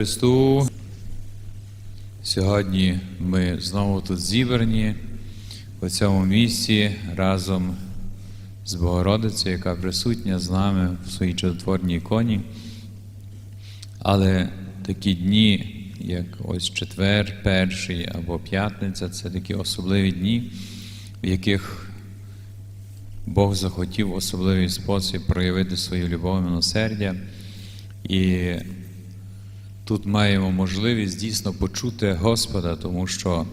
Христу. Сьогодні ми знову тут зібрані у цьому місці разом з Богородицею, яка присутня з нами в своїй чудотворній іконі. Але такі дні, як ось четвер, перший або п'ятниця, це такі особливі дні, в яких Бог захотів в особливий спосіб проявити свою любов і милосердя. І тут маємо можливість дійсно почути Господа, тому що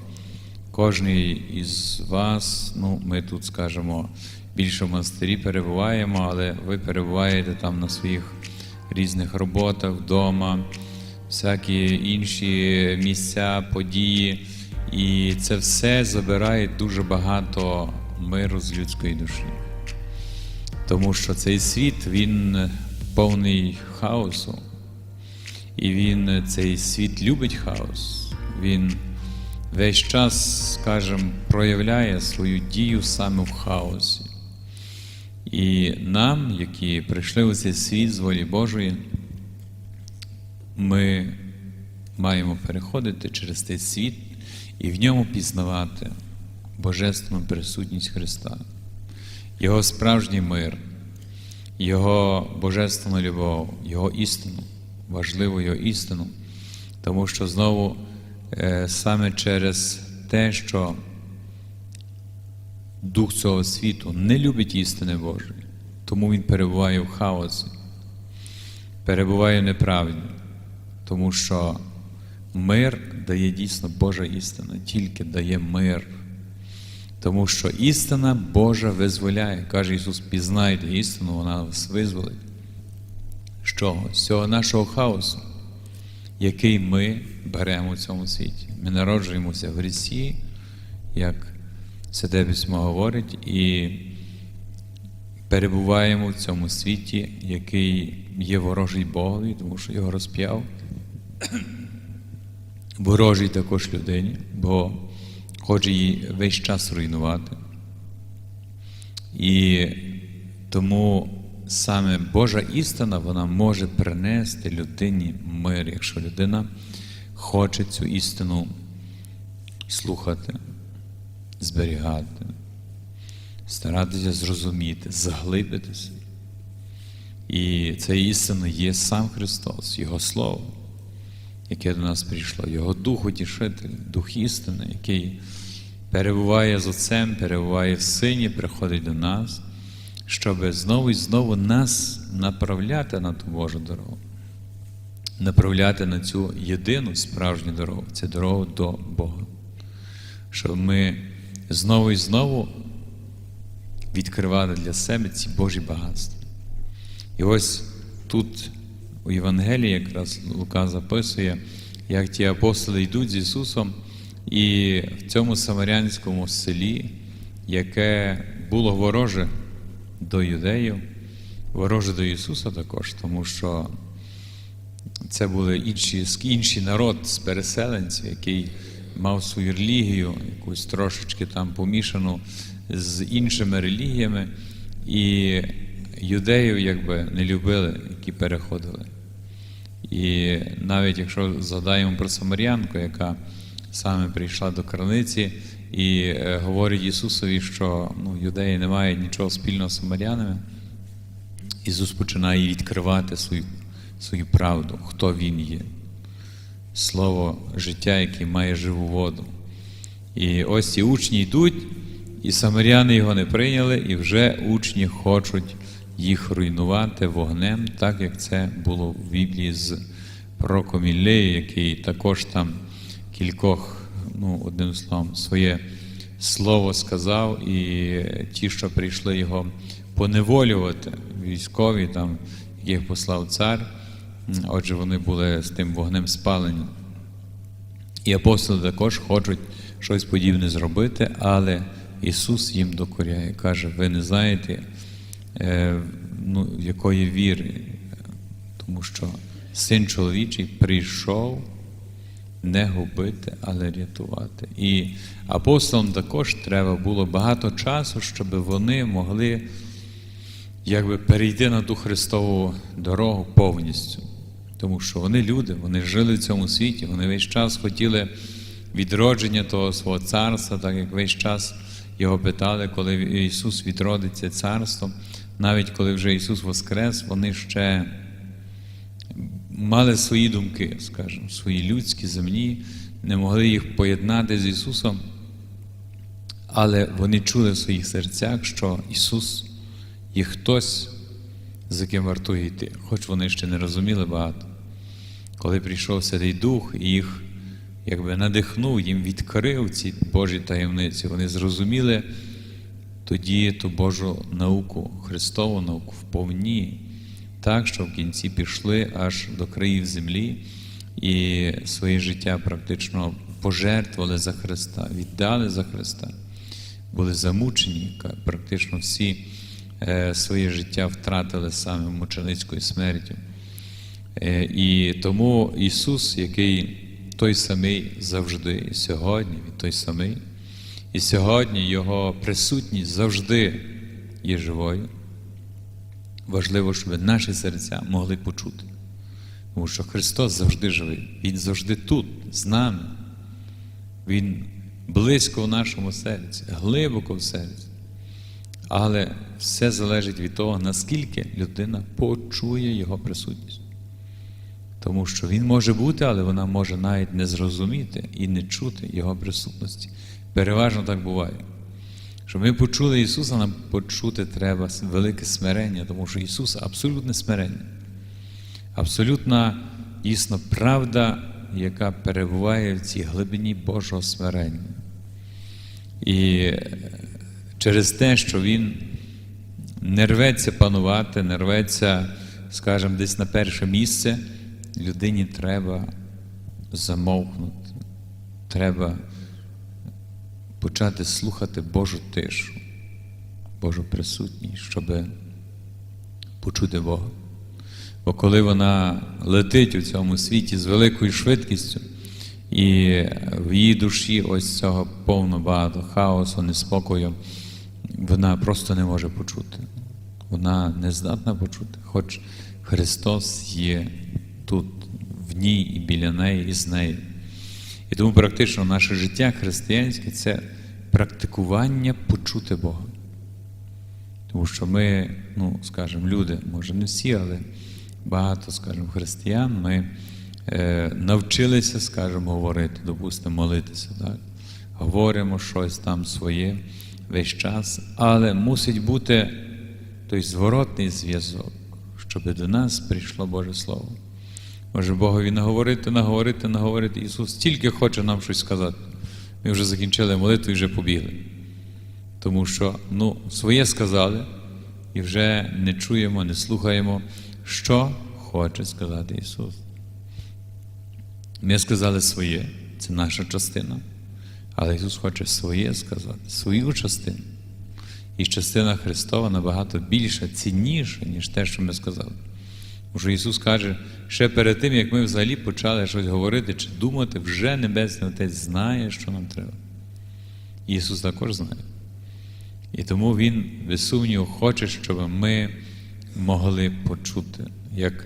кожен із вас, ну, ми тут скажемо, більше в монастирі перебуваємо, але ви перебуваєте там на своїх різних роботах, вдома, всякі інші місця, події. І це все забирає дуже багато миру з людської душі. Тому що цей світ, він повний хаосу. І він цей світ любить хаос. Він весь час, скажімо, проявляє свою дію саме в хаосі. І нам, які прийшли у цей світ з волі Божої, ми маємо переходити через цей світ і в ньому пізнавати Божественну присутність Христа, Його справжній мир, Його божественну любов, Його істину важливу його істину, тому що знову е, саме через те, що дух цього світу не любить істини Божої, тому він перебуває в хаосі, перебуває в неправді, тому що мир дає дійсно Божа істина, тільки дає мир. Тому що істина Божа визволяє. Каже Ісус, пізнайте істину, вона вас визволить чого? З цього нашого хаосу, який ми беремо в цьому світі. Ми народжуємося в грісі, як Святе Письмо говорить, і перебуваємо в цьому світі, який є ворожий Богові, тому що його розп'яв. Ворожий також людині, бо хоче її весь час руйнувати. І тому саме Божа істина вона може принести людині мир, якщо людина хоче цю істину слухати, зберігати, старатися зрозуміти, заглибитися. І ця істина є сам Христос, Його Слово, яке до нас прийшло, Його Дух Утішитель, Дух істини, який перебуває з Отцем, перебуває в Сині, приходить до нас щоб знову і знову нас направляти на ту Божу дорогу, направляти на цю єдину справжню дорогу, це дорогу до Бога. Щоб ми знову і знову відкривали для себе ці Божі багатства. І ось тут у Євангелії якраз Лука записує, як ті апостоли йдуть з Ісусом, і в цьому самарянському селі, яке було вороже до юдеїв, вороже до Ісуса також, тому що це були інші, інший народ з переселенців, який мав свою релігію, якусь трошечки там помішану з іншими релігіями, і юдеїв якби не любили, які переходили. І навіть якщо згадаємо про Самарянку, яка саме прийшла до краниці і е, говорить Ісусові, що ну, юдеї не мають нічого спільного з самарянами, Ісус починає відкривати свою, свою правду, хто Він є. Слово життя, яке має живу воду. І ось ці учні йдуть, і самаряни його не прийняли, і вже учні хочуть їх руйнувати вогнем, так як це було в Біблії з пророком Іллею, який також там кількох, ну, одним словом, своє слово сказав, і ті, що прийшли його поневолювати, військові, там, яких послав цар, отже, вони були з тим вогнем спалені. І апостоли також хочуть щось подібне зробити, але Ісус їм докоряє, каже, ви не знаєте, е, ну, якої віри, тому що син чоловічий прийшов не губити, але рятувати. І апостолам також треба було багато часу, щоб вони могли якби перейти на ту Христову дорогу повністю. Тому що вони люди, вони жили в цьому світі, вони весь час хотіли відродження того свого царства, так як весь час його питали, коли Ісус відродиться царством. Навіть коли вже Ісус Воскрес, вони ще мали свої думки, скажімо, свої людські, земні, не могли їх поєднати з Ісусом, але вони чули в своїх серцях, що Ісус є хтось, за ким вартує йти, хоч вони ще не розуміли багато. Коли прийшов Святий Дух і їх якби надихнув, їм відкрив ці Божі таємниці, вони зрозуміли тоді ту Божу науку, Христову науку вповні, так, що в кінці пішли аж до країв землі і своє життя практично пожертвували за Христа, віддали за Христа, були замучені, практично всі е, своє життя втратили саме мученицькою смертю. Е, І тому Ісус, який той самий завжди, і сьогодні Він той самий, і сьогодні Його присутність завжди є живою. Важливо, щоб наші серця могли почути. Тому що Христос завжди живий, Він завжди тут, з нами. Він близько в нашому серці, глибоко в серці. Але все залежить від того, наскільки людина почує Його присутність. Тому що він може бути, але вона може навіть не зрозуміти і не чути Його присутності. Переважно так буває. Щоб ми почули Ісуса, нам почути треба велике смирення, тому що Ісус абсолютне смирення. Абсолютна дійсно правда, яка перебуває в цій глибині Божого смирення. І е, через те, що Він не рветься панувати, не рветься, скажімо, десь на перше місце, людині треба замовкнути, треба почати слухати Божу тишу, Божу присутність, щоб почути Бога. Бо коли вона летить у цьому світі з великою швидкістю, і в її душі ось цього повно багато хаосу, неспокою, вона просто не може почути. Вона не здатна почути, хоч Христос є тут, в ній і біля неї, і з нею. І тому практично наше життя християнське це практикування почути Бога. Тому що ми, ну, скажімо, люди, може не всі, але багато, скажімо, християн, ми е, навчилися, скажімо, говорити, допустимо, молитися. Так? Говоримо щось там своє весь час, але мусить бути той зворотний зв'язок, щоб до нас прийшло Боже Слово. Може Богові наговорити, наговорити, наговорити. Ісус тільки хоче нам щось сказати. Ми вже закінчили молитву і вже побігли. Тому що ну, своє сказали і вже не чуємо, не слухаємо, що хоче сказати Ісус. Ми сказали своє, це наша частина. Але Ісус хоче своє сказати, свою частину. І частина Христова набагато більша, цінніша, ніж те, що ми сказали. Тому що Ісус каже, ще перед тим, як ми взагалі почали щось говорити чи думати, вже Небесний Отець знає, що нам треба. Ісус також знає. І тому Він, без сумніву, хоче, щоб ми могли почути. Як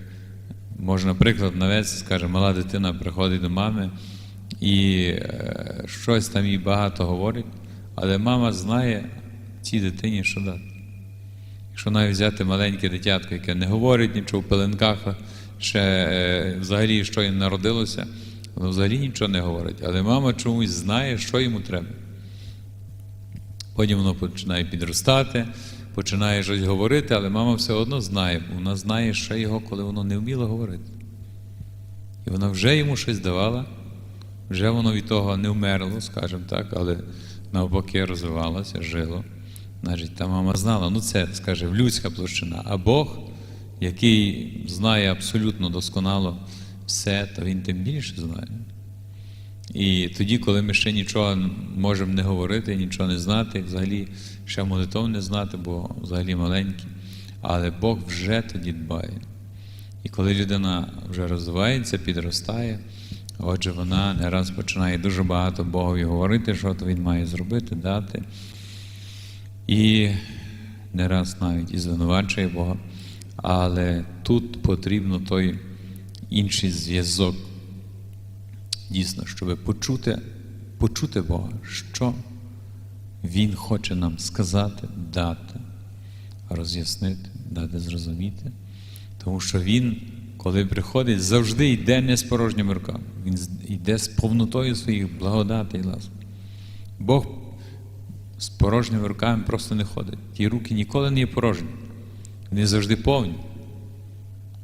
може, наприклад, навець, скаже, мала дитина приходить до мами і е, щось там їй багато говорить, але мама знає цій дитині, що дати. Якщо навіть взяти маленьке дитятко, яке не говорить нічого в пеленках, ще е, взагалі що їм народилося, воно взагалі нічого не говорить. Але мама чомусь знає, що йому треба. Потім воно починає підростати, починає щось говорити, але мама все одно знає, вона знає ще його, коли воно не вміло говорити. І вона вже йому щось давала, вже воно від того не вмерло, скажімо так, але навпаки розвивалося, жило. Значить, та мама знала, ну це, скаже, людська площина. А Бог, який знає абсолютно досконало все, то він тим більше знає. І тоді, коли ми ще нічого можемо не говорити, нічого не знати, взагалі ще молитов не знати, бо взагалі маленькі, але Бог вже тоді дбає. І коли людина вже розвивається, підростає, отже, вона не раз починає дуже багато Богові говорити, що то він має зробити, дати. І не раз навіть і звинувачує Бога. Але тут потрібно той інший зв'язок. Дійсно, щоб почути, почути Бога, що Він хоче нам сказати, дати, роз'яснити, дати зрозуміти. Тому що Він, коли приходить, завжди йде не з порожніми руками. Він йде з повнотою своїх благодатей і ласк. Бог з порожніми руками просто не ходить. Ті руки ніколи не є порожні. Вони завжди повні.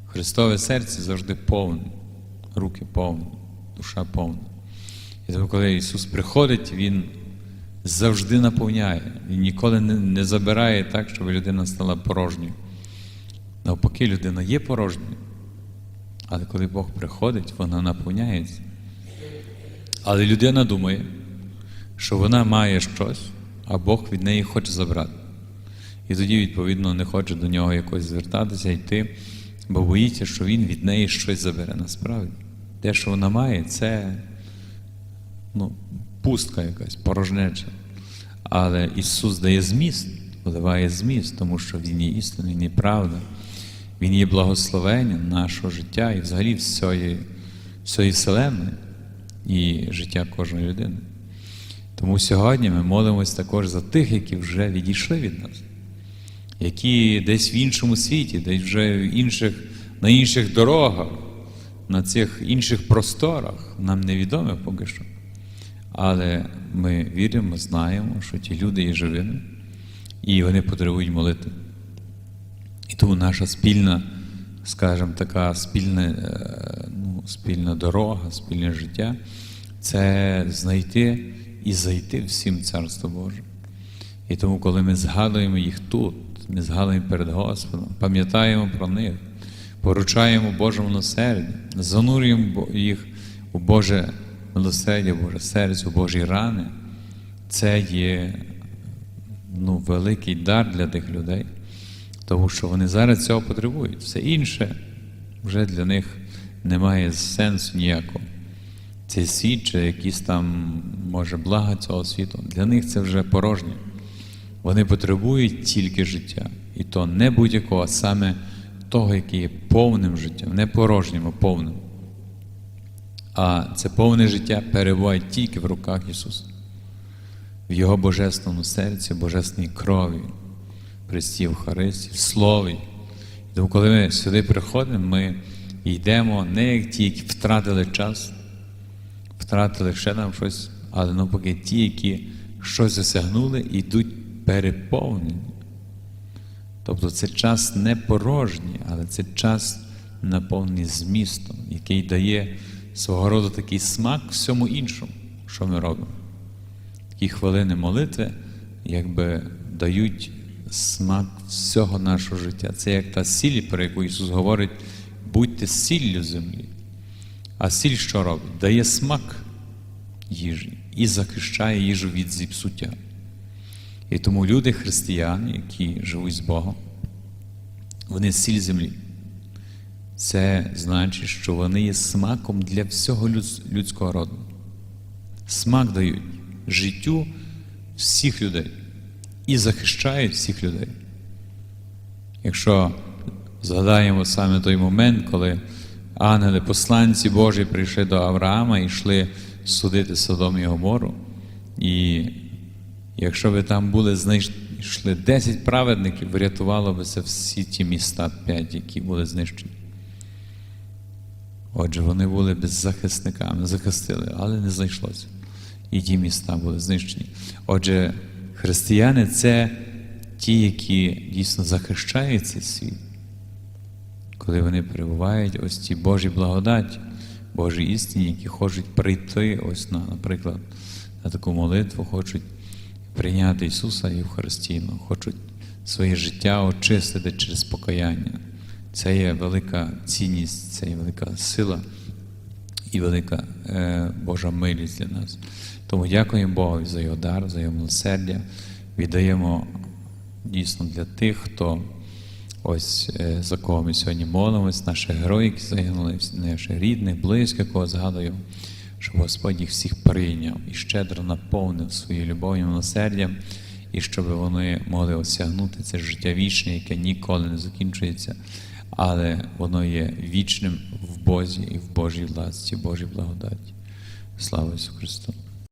Христове серце завжди повне, руки повні, душа повна. І тому, коли Ісус приходить, Він завжди наповняє. Він ніколи не забирає так, щоб людина стала порожньою. Навпаки, людина є порожньою. Але коли Бог приходить, вона наповняється. Але людина думає, що вона має щось, а Бог від неї хоче забрати. І тоді, відповідно, не хоче до нього якось звертатися, йти, бо боїться, що він від неї щось забере. Насправді, те, що вона має, це ну, пустка якась, порожнеча. Але Ісус дає зміст, вливає зміст, тому що Він є істина, Він є правда, Він є благословення нашого життя і взагалі всієї, всієї вселенної і життя кожної людини. Тому сьогодні ми молимось також за тих, які вже відійшли від нас, які десь в іншому світі, десь вже в інших, на інших дорогах, на цих інших просторах, нам невідоме поки що. Але ми віримо, знаємо, що ті люди є живими, і вони потребують молитви. І тому наша спільна, скажімо, така спільна, е, ну, спільна дорога, спільне життя це знайти і зайти всім Царство Боже. І тому, коли ми згадуємо їх тут, ми згадуємо перед Господом, пам'ятаємо про них, поручаємо Боже милосердя, занурюємо їх у Боже милосердя, Боже серце, у Божі рани, це є ну, великий дар для тих людей, тому що вони зараз цього потребують. Все інше вже для них немає сенсу ніякого. Цей світ чи якісь там, може, блага цього світу, для них це вже порожнє. Вони потребують тільки життя. І то не будь-якого, а саме того, який є повним життям, не порожнім, а повним. А це повне життя перебуває тільки в руках Ісуса, в Його божественному серці, божественній крові, Христі Євхаристі, в Слові. Тому, коли ми сюди приходимо, ми йдемо не як ті, які втратили час, втратили ще там щось, але навпаки ті, які щось досягнули, йдуть переповнені. Тобто це час не порожній, але це час наповнений змістом, який дає свого роду такий смак всьому іншому, що ми робимо. Такі хвилини молитви якби дають смак всього нашого життя. Це як та сіль, про яку Ісус говорить, будьте сіллю землі. А сіль що робить? Дає смак їжі і захищає їжу від зіпсуття. І тому люди, християни, які живуть з Богом, вони сіль землі. Це значить, що вони є смаком для всього людського роду. Смак дають життю всіх людей і захищають всіх людей. Якщо згадаємо саме той момент, коли ангели, посланці Божі прийшли до Авраама і йшли судити Содом і Гомору, і якщо би там були знайшли 10 праведників, врятувало би це всі ті міста 5, які були знищені. Отже, вони були беззахисниками, захистили, але не знайшлося. І ті міста були знищені. Отже, християни це ті, які дійсно захищають цей світ, коли вони перебувають ось ці Божі благодаті, Божі істині, які хочуть прийти, ось на, наприклад, на таку молитву, хочуть прийняти Ісуса Євхаристійно, хочуть своє життя очистити через покаяння. Це є велика цінність, це є велика сила і велика е, Божа милість для нас. Тому дякуємо Богу за його дар, за його милосердя. Віддаємо дійсно для тих, хто ось е, за кого ми сьогодні молимось, наших героїв, які загинули, наших рідних, близьких, кого згадую, щоб Господь їх всіх прийняв і щедро наповнив своєю любов'ю, милосердям, і щоб вони могли осягнути це життя вічне, яке ніколи не закінчується. але воно є вічним в Бозі і в Божій ласці, Божій благодаті. Слава Ісусу Христу!